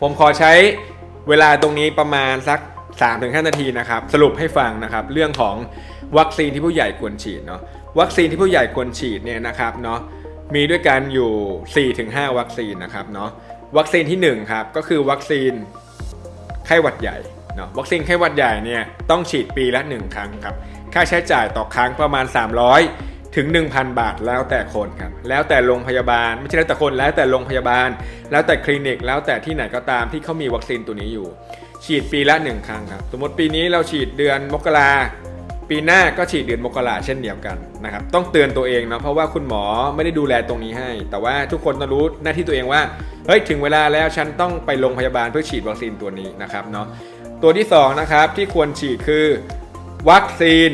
ผมขอใช้เวลาตรงนี้ประมาณสัก 3-5 นาทีนะครับ สรุปให้ฟังนะครับ เรื่องของวัคซีนที่ผู้ใหญ่ควรฉีดเนาะวัคซีนที่ผู้ใหญ่ควรฉีดเนี่ยนะครับเนาะมีด้วยกันอยู่ 4-5 วัคซีนนะครับเนาะวัคซีนที่ 1 ครับ ก็คือวัคซีนไข้หวัดใหญ่เนาะวัคซีนไข้หวัดใหญ่เนี่ยต้องฉีดปีละ 1 ครั้งครับ ค่าใช้จ่ายต่อครั้งประมาณ 300 ถึง 1,000 บาทแล้วแต่คนครับแล้วแต่โรงพยาบาล ไม่ใช่แล้วแต่คนแล้วแต่โรงพยาบาล แล้วแต่คลินิก แล้วแต่ที่ไหนก็ตามที่เขามีวัคซีนตัวนี้อยู่ ฉีดปีละ 1 ครั้งครับสมมติปีนี้เราฉีดเดือนมกราปีหน้าก็ฉีดเดือนมกราเช่นเดียวกันนะครับต้องเตือนตัวเองเนาะเพราะว่าคุณหมอไม่ได้ดูแลตรงนี้ให้ แต่ว่าทุกคนต้องรู้หน้าที่ตัวเองว่าเฮ้ยถึงเวลาแล้วฉันต้องไปโรงพยาบาลเพื่อฉีดวัคซีนตัวนี้นะครับเนาะตัวที่2นะครับที่ควรฉีดคือวัคซีน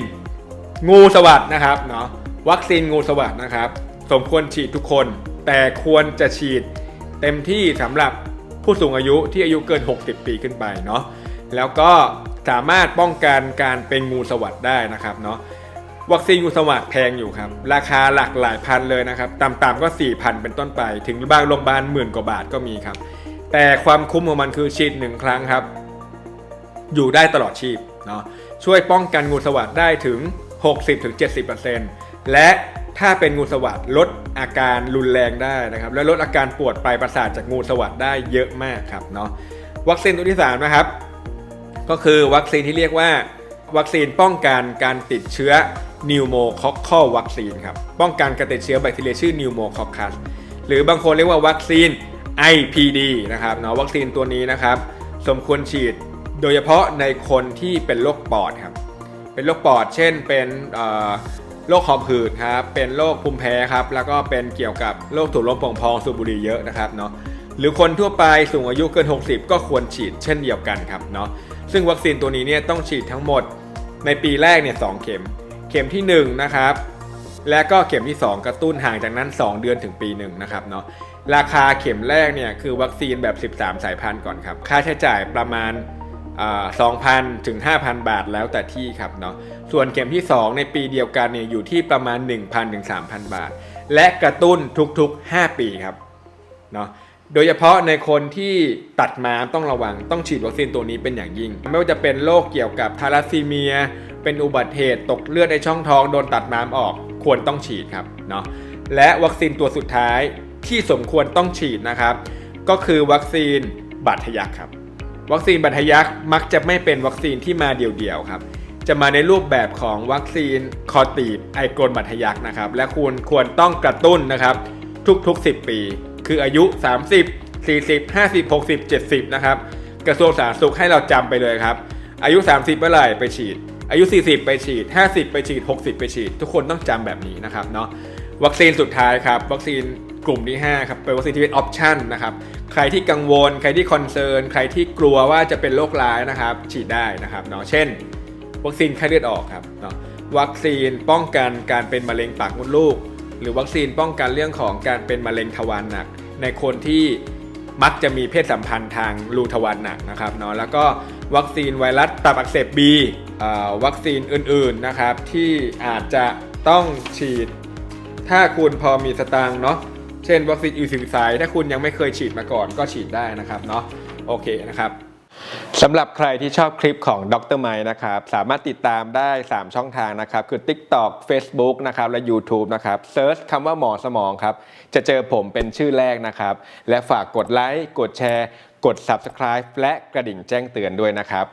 งูสวัสดนะครับเนาะ วัคซีนงูสวัสดนะครับ สมควรฉีดทุกคน แต่ควรจะฉีดเต็มที่สำหรับผู้สูงอายุที่อายุเกิน 60 ปีขึ้นไปเนาะแล้วก็สามารถป้องกันการเป็นงูสวัสดได้นะครับเนาะวัคซีนงูสวัสดแพงอยู่ครับ ราคาหลักหลายพันเลยนะครับต่ำๆก็ 4,000 เป็นต้นไป ถึงบางโรงพยาบาลหมื่นกว่าบาทก็มีครับ แต่ความคุ้มของมันคือฉีดหนึ่งครั้งครับ อยู่ได้ตลอดชีพเนาะช่วยป้องกันงูสวัสดได้ถึง 60-70% และถ้าเป็นงูสวัสดลดอาการรุนแรงได้นะครับ และลดอาการปวดปลายประสาทจากงูสวัสดได้เยอะมากครับเนาะวัคซีนตัวที่3นะครับ ก็คือวัคซีนที่เรียกว่า วัคซีนป้องกันการติดเชื้อนิวโมคอคคอวัคซีนครับป้องกันการติดเชื้อแบคทีเรียชื่อนิวโมคอคคัสหรือบางคนเรียกว่าวัคซีน IPD นะครับเนาะวัคซีนตัวนี้นะครับ สมควรฉีดโดยเฉพาะในคนที่เป็นโรคปอดครับเป็นโรคปอด เช่นเป็น โรคหอบหืดครับ เป็นโรคภูมิแพ้ครับ แล้วก็เป็นเกี่ยวกับโรคถุงลมป่งพองสูบบุหรี่เยอะนะครับเนาะ หรือคนทั่วไปสูงอายุเกิน 60 ก็ควรฉีดเช่นเดียวกันครับเนาะ ซึ่งวัคซีนตัวนี้เนี่ยต้องฉีดทั้งหมดในปีแรกเนี่ยสเข็ม เข็มที่1นะครับ และก็เข็มที่ 2 กระตุ้นห่างจากนั้น 2 เดือนถึงปีหนึ่งนะครับเนาะ ราคาเข็มแรกเนี่ยคือวัคซีนแบบ 13 สายพันธุ์ก่อนครับ ค่าใช้จ่ายประมาณ อ่า2,000ถึง 5,000 บาทแล้วแต่ที่ครับเนาะส่วนเข็มที่ 2 ในปีเดียวกันเนี่ยอยู่ที่ประมาณ 1,000ถึง3,000 บาท และกระตุ้นทุกๆ 5 ปีครับเนาะโดยเฉพาะในคนที่ตัดม้ามต้องระวังต้องฉีดวัคซีนตัวนี้เป็นอย่างยิ่ง ไม่ว่าจะเป็นโรคเกี่ยวกับทาลัสซีเมีย เป็นอุบัติเหตุตกเลือดในช่องท้องโดนตัดม้ามออกควรต้องฉีดครับเนาะและวัคซีนตัวสุดท้ายที่สมควรต้องฉีดนะครับ ก็คือวัคซีนบาดทะยักครับ วัคซีนบาดทะยักมักจะไม่เป็นวัคซีนที่มาเดี่ยวๆครับ จะมาในรูปแบบของวัคซีนคอตีบไอกรนบาดทะยักนะครับ และควรควรต้องกระตุ้นนะครับ ทุกๆ 10 ปี คืออายุ 30 40 50 60 70 นะครับ กระทรวงสาธารณสุขให้เราจำไปเลยครับ อายุ 30 เมื่อไหร่ไปฉีด อายุ 40 ไปฉีด 50 ไปฉีด 60 ไปฉีด ทุกคนต้องจำแบบนี้นะครับเนาะวัคซีนสุดท้ายครับ วัคซีน กลุ่มที่ 5 ครับเป็นวัคซีนที่เป็นออปชันนะครับ ใครที่กังวล ใครที่คอนเซิร์น ใครที่กลัวว่าจะเป็นโรคร้ายนะครับ ฉีดได้นะครับเนาะ เช่น วัคซีนไข้เลือดออกครับเนาะ วัคซีนป้องกันการเป็นมะเร็งปากมดลูก หรือวัคซีนป้องกันเรื่องของการเป็นมะเร็งทวารหนัก ในคนที่มักจะมีเพศสัมพันธ์ทางรูทวารหนักนะครับเนาะ แล้วก็วัคซีนไวรัสตับอักเสบบีวัคซีนอื่นๆนะครับที่อาจจะต้องฉีดถ้าคุณพอมีสตางค์เนาะ เช่นวัคซีนอีซิลิไซถ้าคุณยังไม่เคยฉีดมาก่อนก็ฉีดได้นะครับเนาะโอเคนะครับสำหรับใครที่ชอบคลิปของดรไมนะครับ สามารถติดตามได้ 3 ช่องทางนะครับ คือ TikTok Facebook นะครับ และ YouTube นะครับเซิร์ชคำว่าหมอสมองครับ จะเจอผมเป็นชื่อแรกนะครับ และฝากกดไลค์ กดแชร์ กด Subscribe และกระดิ่งแจ้งเตือนด้วยนะครับ